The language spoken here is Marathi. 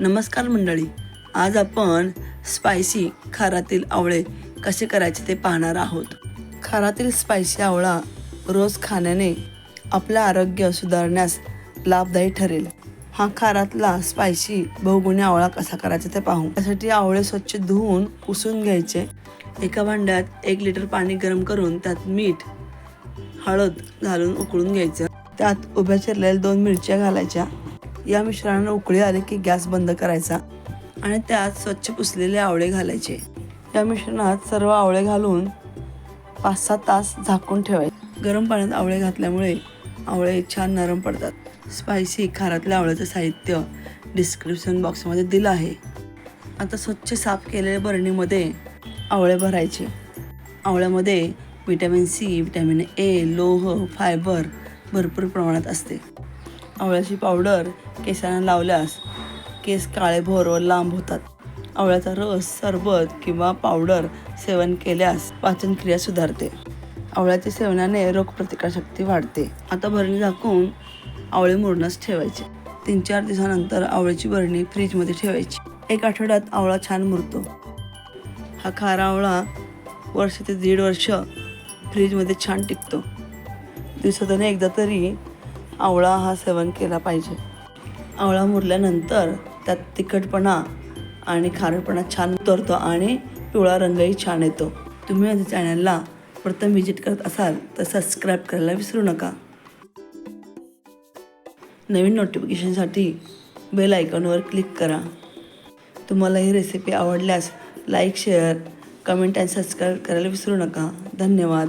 नमस्कार मंडळी आज आपण स्पायसी खारातील आवळे कसे करायचे ते पाहणार आहोत. खारातील स्पायसी आवळा रोज खाण्याने आपलं आरोग्य सुधारण्यास लाभदायी ठरेल. हा खारातला स्पायसी बहुगुणी आवळा कसा करायचा ते पाहू. त्यासाठी आवळे स्वच्छ धुवून पुसून घ्यायचे. एका भांड्यात एक लिटर पाणी गरम करून त्यात मीठ हळद घालून उकळून घ्यायचं. त्यात उभ्या चिरलेल्या दोन मिरच्या घालायच्या. या मिश्रणानं उकळी आली की गॅस बंद करायचा आणि त्यात स्वच्छ पुसलेले आवळे घालायचे. या मिश्रणात सर्व आवळे घालून पाच सात तास झाकून ठेवायचे. गरम पाण्यात आवळे घातल्यामुळे आवळे छान नरम पडतात. स्पायसी खारातल्या आवळ्याचं साहित्य डिस्क्रिप्शन बॉक्समध्ये दिलं आहे. आता स्वच्छ साफ केलेल्या बरणीमध्ये आवळे भरायचे. आवळ्यामध्ये व्हिटॅमिन सी व्हिटॅमिन ए लोह फायबर भरपूर प्रमाणात असते. आवळ्याची पावडर केसांना लावल्यास केस काळेभोर व लांब होतात. आवळ्याचा रस सरबत किंवा पावडर सेवन केल्यास पाचनक्रिया सुधारते. आवळ्याच्या सेवनाने रोगप्रतिकारशक्ती वाढते. आता भरणी झाकून आवळे मुरण्यास ठेवायचे. तीन चार दिवसानंतर आवळ्याची भरणी फ्रीजमध्ये ठेवायची. एक आठवड्यात आवळा छान मुरतो. हा खारा आवळा वर्ष ते दीड वर्ष फ्रीजमध्ये छान टिकतो. दिवसातून एकदा तरी आवळा हा सेवन केला पाहिजे. आवळा मुरल्यानंतर त्यात तिखटपणा आणि खारटपणा छान उतरतो आणि पिवळा रंगही छान येतो. तुम्ही माझ्या चॅनलला प्रथम व्हिजिट करत असाल तर सबस्क्राईब करायला विसरू नका. नवीन नोटिफिकेशनसाठी बेल आयकॉनवर क्लिक करा. तुम्हाला ही रेसिपी आवडल्यास लाईक शेअर कमेंट आणि सबस्क्राईब करायला विसरू नका. धन्यवाद.